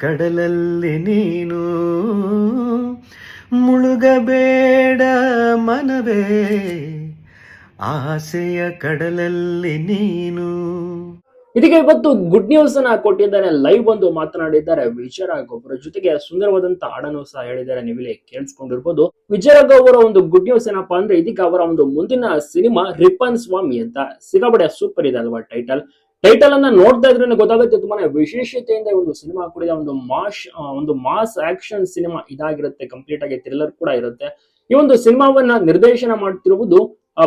ಕಡಲಲ್ಲಿ ನೀನು. ಮುಳುಗಬೇಡ ಮನವೇ. ಆಸೆಯ ಕಡಲಲ್ಲಿ ನೀನು. ಇದೀಗ ಇವತ್ತು ಗುಡ್ ನ್ಯೂಸ್ ಅನ್ನ ಕೊಟ್ಟಿದ್ದಾರೆ ಲೈವ್ ಬಂದು ಮಾತನಾಡಿದ್ದಾರೆ ವಿಜಯರಾಘವ್ ಅವರ ಜೊತೆಗೆ ಸುಂದರವಾದಂತ ಹಾಡನ್ನು ಸಹ ಹೇಳಿದ್ದಾರೆ. ನೀವಿಲ್ಲಿ ಕೇಳಿಸ್ಕೊಂಡಿರ್ಬೋದು. ವಿಜಯರಾಘವ್ ಅವರ ಒಂದು ಗುಡ್ ನ್ಯೂಸ್ ಏನಪ್ಪಾ ಅಂದ್ರೆ ಇದೀಗ ಅವರ ಒಂದು ಮುಂದಿನ ಸಿನಿಮಾ ರಿಪನ್ ಸ್ವಾಮಿ ಅಂತ. ಸಿಕ್ಕಾಪಟ್ಟೆ ಸೂಪರ್ ಇದೆ ಅಲ್ವಾ ಟೈಟಲ್ ಟೈಟಲ್ ಅನ್ನ ನೋಡ್ತಾ ಇದ್ರೆ ಗೊತ್ತಾಗುತ್ತೆ, ತುಂಬಾನೇ ವಿಶೇಷತೆಯಿಂದ ಒಂದು ಸಿನಿಮಾ ಕೂಡ. ಒಂದು ಮಾಶ್ ಒಂದು ಮಾಸ್ ಆಕ್ಷನ್ ಸಿನಿಮಾ ಇದಾಗಿರುತ್ತೆ ಕಂಪ್ಲೀಟ್ ಆಗಿ ಥ್ರಿಲ್ಲರ್ ಕೂಡ ಇರುತ್ತೆ ಈ ಒಂದು ಸಿನಿಮಾವನ್ನ ನಿರ್ದೇಶನ ಮಾಡ್ತಿರುವುದು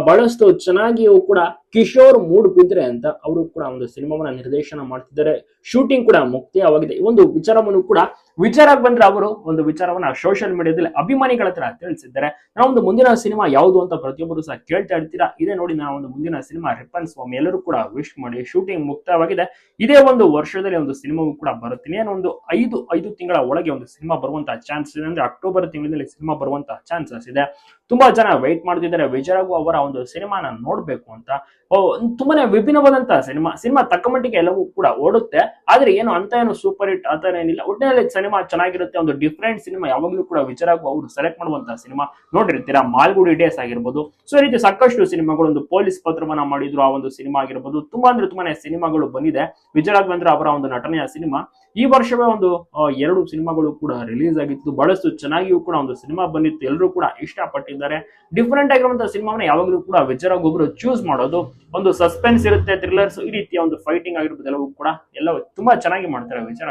ಬಹಳಷ್ಟು ಚೆನ್ನಾಗಿಯೂ ಕೂಡ ಕಿಶೋರ್ ಮೂಡ್ ಬಿದ್ರೆ ಅಂತ ಅವರು ಕೂಡ ಒಂದು ಸಿನಿಮಾವನ್ನ ನಿರ್ದೇಶನ ಮಾಡ್ತಿದ್ದಾರೆ. ಶೂಟಿಂಗ್ ಕೂಡ ಮುಕ್ತಾಯವಾಗಿದೆ. ಈ ಒಂದು ವಿಚಾರವನ್ನು ಕೂಡ ವಿಚಾರಕ್ಕೆ ಬಂದ್ರೆ ಅವರು ಒಂದು ವಿಚಾರವನ್ನ ಸೋಷಿಯಲ್ ಮೀಡಿಯಾದಲ್ಲಿ ಅಭಿಮಾನಿಗಳ ಹತ್ರ ತಿಳಿಸಿದ್ದಾರೆ. ನಾವು ಒಂದು ಮುಂದಿನ ಸಿನಿಮಾ ಯಾವುದು ಅಂತ ಪ್ರತಿಯೊಬ್ಬರು ಸಹ ಕೇಳ್ತಾ ಇರ್ತೀರಾ? ಇದೇ ನೋಡಿ ನಾವು ಒಂದು ಮುಂದಿನ ಸಿನಿಮಾ ರಿಪನ್ ಸ್ವಾಮಿ ಎಲ್ಲರೂ ಕೂಡ ವಿಶ್ ಮಾಡಿ ಶೂಟಿಂಗ್ ಮುಕ್ತವಾಗಿದೆ. ಇದೇ ಒಂದು ವರ್ಷದಲ್ಲಿ ಒಂದು ಸಿನಿಮಾವು ಕೂಡ ಬರುತ್ತೆ ಏನೋ ಒಂದು ಐದು ಐದು ತಿಂಗಳ ಒಳಗೆ ಒಂದು ಸಿನಿಮಾ ಬರುವಂತಹ ಚಾನ್ಸ್ ಇದೆ. ಅಂದ್ರೆ ಅಕ್ಟೋಬರ್ ತಿಂಗಳಲ್ಲಿ ಸಿನಿಮಾ ಬರುವಂತಹ ಚಾನ್ಸಸ್ ಇದೆ. ತುಂಬಾ ಜನ ವೆಯ್ಟ್ ಮಾಡ್ತಿದ್ದಾರೆ. ವಿಜಯರಾಘು ಅವರ ಒಂದು ಸಿನಿಮಾನ ನೋಡ್ಬೇಕು ಅಂತ ತುಂಬಾನೇ ವಿಭಿನ್ನವಾದಂತಹ ಸಿನಿಮಾ. ಸಿನಿಮಾ ತಕ್ಕ ಮಟ್ಟಿಗೆ ಎಲ್ಲವೂ ಕೂಡ ಓಡುತ್ತೆ. ಆದ್ರೆ ಏನು ಅಂತ ಏನು ಸೂಪರ್ ಹಿಟ್ ಆತರ ಏನಿಲ್ಲ. ಒಟ್ಟಿನಲ್ಲಿ ಸಿನಿಮಾ ಚೆನ್ನಾಗಿರುತ್ತೆ. ಒಂದು ಡಿಫ್ರೆಂಟ್ ಸಿನಿಮಾ ಯಾವಾಗಲೂ ಕೂಡ ವಿಚಾರಕ್ಕೂ ಅವರು ಸೆಲೆಕ್ಟ್ ಮಾಡುವಂತಹ ಸಿನಿಮಾ ನೋಡಿರ್ತೀರಾ? ಮಾಲ್ಗುಡಿ ಡೇಸ್ ಆಗಿರ್ಬೋದು. ಸೊ ಈ ರೀತಿ ಸಾಕಷ್ಟು ಸಿನಿಮಾಗಳು ಒಂದು ಪೊಲೀಸ್ ಪತ್ರವನ್ನ ಮಾಡಿದ್ರು ಆ ಒಂದು ಸಿನಿಮಾ ಆಗಿರ್ಬೋದು. ತುಂಬಾ ಅಂದ್ರೆ ತುಂಬಾನೇ ಸಿನಿಮಾಗಳು ಬಂದಿದೆ. ವಿಜಯ ರಾಘವೇಂದ್ರ ಅವರ ಒಂದು ನಟನೆಯ ಸಿನಿಮಾ. ಈ ವರ್ಷವೇ ಒಂದು ಎರಡು ಸಿನಿಮಾಗಳು ಕೂಡ ರಿಲೀಸ್ ಆಗಿತ್ತು. ಬಹಳಷ್ಟು ಚೆನ್ನಾಗಿಯೂ ಕೂಡ ಒಂದು ಸಿನಿಮಾ ಬಂದಿತ್ತು. ಎಲ್ಲರೂ ಕೂಡ ಇಷ್ಟಪಟ್ಟಿದ್ದಾರೆ. ಡಿಫ್ರೆಂಟ್ ಆಗಿರುವಂತಹ ಸಿನಿಮಾವನ್ನ ಯಾವಾಗಲೂ ಕೂಡ ವಿಜಯ ಒಬ್ರು ಚೂಸ್ ಮಾಡೋದು ಒಂದು ಸಸ್ಪೆನ್ಸ್ ಇರುತ್ತೆ ಥ್ರಿಲ್ಲರ್ಸ್ ಈ ರೀತಿಯ ಒಂದು ಫೈಟಿಂಗ್ ಆಗಿರ್ಬೋದು, ಎಲ್ಲವೂ ಕೂಡ ಎಲ್ಲ ತುಂಬಾ ಚೆನ್ನಾಗಿ ಮಾಡ್ತಾರೆ ವಿಚಾರ